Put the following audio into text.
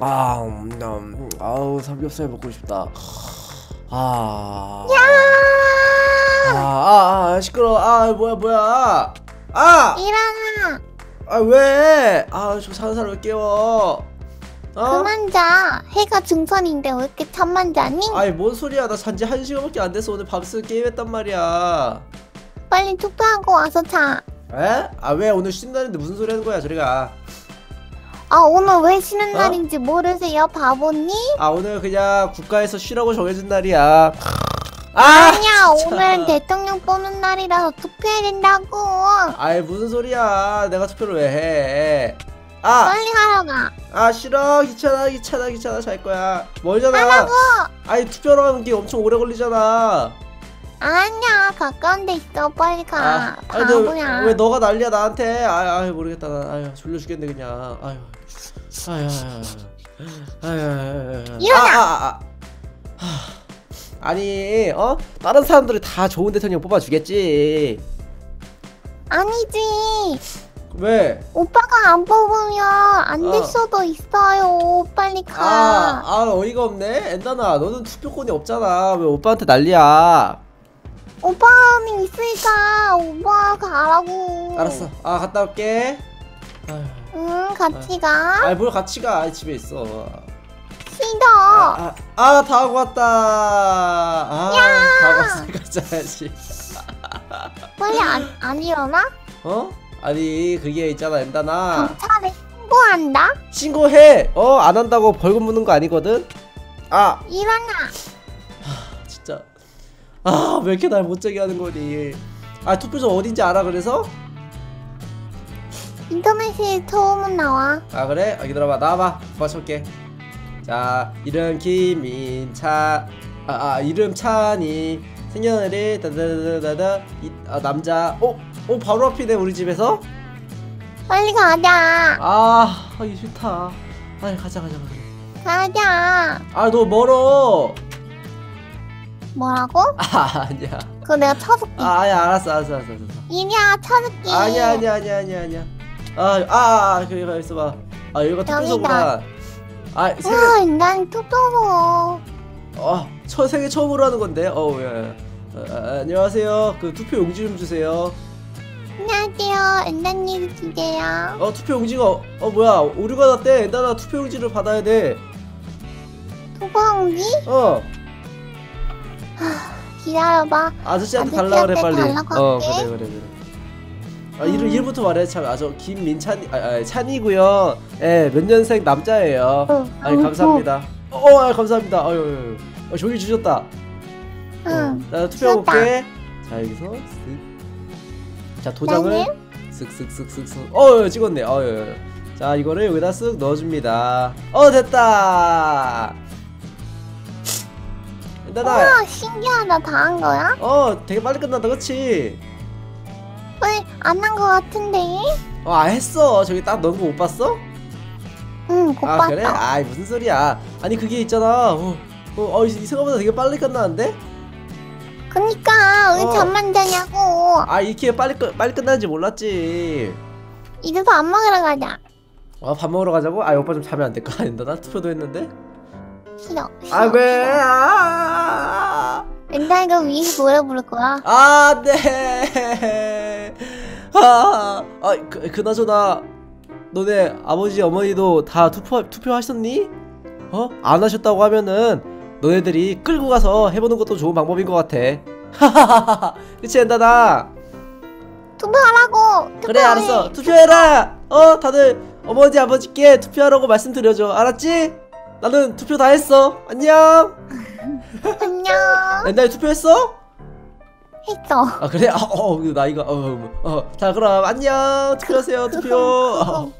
아, 음, 음, 아우 삼겹살 먹고 싶다. 아, 아, 아, 아, 시끄러. 아, 뭐야, 뭐야. 아, 일어나. 아, 왜? 아, 저 사는 사람을 깨워. 어? 그만 자. 해가 중선인데 왜 이렇게 잠만 자니? 아이, 뭔 소리야? 나 산지 한 시간밖에 안 돼서 오늘 밤새 게임했단 말이야. 빨리 투표하고 와서 자. 에? 아, 왜 오늘 날인데 무슨 소리 하는 거야? 저리가. 아 오늘 왜 쉬는 어? 날인지 모르세요 바보니? 아, 오늘 그냥 국가에서 쉬라고 정해준 날이야. 아, 아니야 진짜. 오늘은 대통령 뽑는 날이라서 투표해야 된다고. 아이, 무슨 소리야? 내가 투표를 왜 해? 아, 빨리 하러 가. 아 싫어 귀찮아 귀찮아 귀찮아 잘 거야 멀잖아 하라고. 아니 투표로 하는 게 엄청 오래 걸리잖아 아니야 가까운 데 있어 빨리 가. 아, 아니 너, 바보야. 왜 너가 난리야 나한테 아, 아유 모르겠다 나 아유 졸려 죽겠네 그냥 아유 아유 아유 아유 아유 일어나. 아, 아, 아. 하, 아니 어 다른 사람들이 다 좋은 대통령 뽑아주겠지 아니지. 왜? 오빠가 안 뽑으면 안 어. 될 수도 있어요. 빨리 가. 아, 아 어이가 없네 엔다나 너는 투표권이 없잖아 왜 오빠한테 난리야 오빠는 있으니까 오빠 가라고. 알았어 아 갔다 올게 아유. 응 같이 가. 아이 뭘 같이 가 집에 있어 싫어. 아다 아, 다 하고 왔다 아다 하고 왔으니까 자야지 빨리 안, 안 일어나? 어? 아니 그게 있잖아 엔다나 경찰에 신고한다? 신고해 어 안 한다고 벌금 묻는 거 아니거든 아 일어나. 진짜 아 왜 이렇게 날 못 자게 하는 거니? 아 투표소 어딘지 알아 그래서? 인터넷에 처음 나와. 아 그래? 아, 기다려봐. 나와봐. 맞춰볼게. 자 이름 김민차. 아, 아 이름 찬이. 생년월일 다다다다다 이, 아 남자. 어? 어 바로 앞이네 우리 집에서? 빨리 가자. 아 하기 싫다. 아이 가자 가자 가자 가자. 아 너 멀어 뭐라고? 아 아니야 그거 내가 쳐줄게. 아 아니야 알았어 알았어 알았어 알았어 이리야 쳐줄게. 아니야 아니야 아니야 아니야 아니야 아아 아, 아, 그래 가 있어 봐 아 여기가 투표소구나 아 생일 와, 난 투표소. 어, 첫 생애 처음으로 하는 건데. 어, 야, 야. 어, 아, 안녕하세요. 그 투표 용지 좀 주세요. 안녕하세요. 엔다님 주세요. 어, 투표 용지가 어, 어, 뭐야? 오류가 났대. 나나 투표 용지를 받아야 돼. 투표 용지? 어, 기다려봐. 아저씨한테 달라 그래 빨리. 어. 그래 그래 그래. 아, 이름 음. 이름부터 말해. 참, 아저 김민찬이, 아, 아 찬이고요. 예, 몇 년생 남자예요. 어, 어, 감사합니다. 어, 아, 감사합니다. 아유. 어, 저기 주셨다. 응. 어, 나 주셨다. 올게. 자 여기서 쓱. 자 도장을? 쓱쓱쓱쓱쓱. 어 예, 찍었네. 어 예, 예. 자 이거를 여기다 쓱 넣어줍니다. 어 됐다. 일단아. 우와, 신기하다. 다 한 거야? 어 되게 빨리 끝난다, 그렇지? 왜안 한 거 같은데? 어, 아 했어. 저기 딱 넣은 거 못 봤어? 응, 못 아 봤어. 그래? 아 무슨 소리야? 아니 그게 있잖아. 어, 어, 어 이- 생각보다 되게 빨리 끝나는데? 그니까 왜 어. 잠만 자냐고. 아 이렇게 빨리 끝 빨리 끝나는지 몰랐지. 이제 밥 먹으러 가자. 어, 밥 먹으러 가자고? 아 오빠 좀 자면 안 될까? 나 투표도 했는데. 싫어. 싫어. 아 왜? 아, 엔다이가 위에서 노래 부를 거야. 아 네. 아, 아 그, 그나저나 너네 아버지 어머니도 다 투표 투표하셨니? 어? 안 하셨다고 하면은 너네들이 끌고 가서 해보는 것도 좋은 방법인 것 같아. 하하하하. 그치 엔다나? 투표하라고. 그래 투표해. 알았어. 투표해라. 어 다들 어머니 아버지께 투표하라고 말씀드려줘. 알았지? 나는 투표 다 했어. 안녕. 안녕. 엔다이 투표했어? 했어. 아 그래? 아, 어, 나 이거 어, 어, 자 그럼 안녕 투표하세요 투표 어,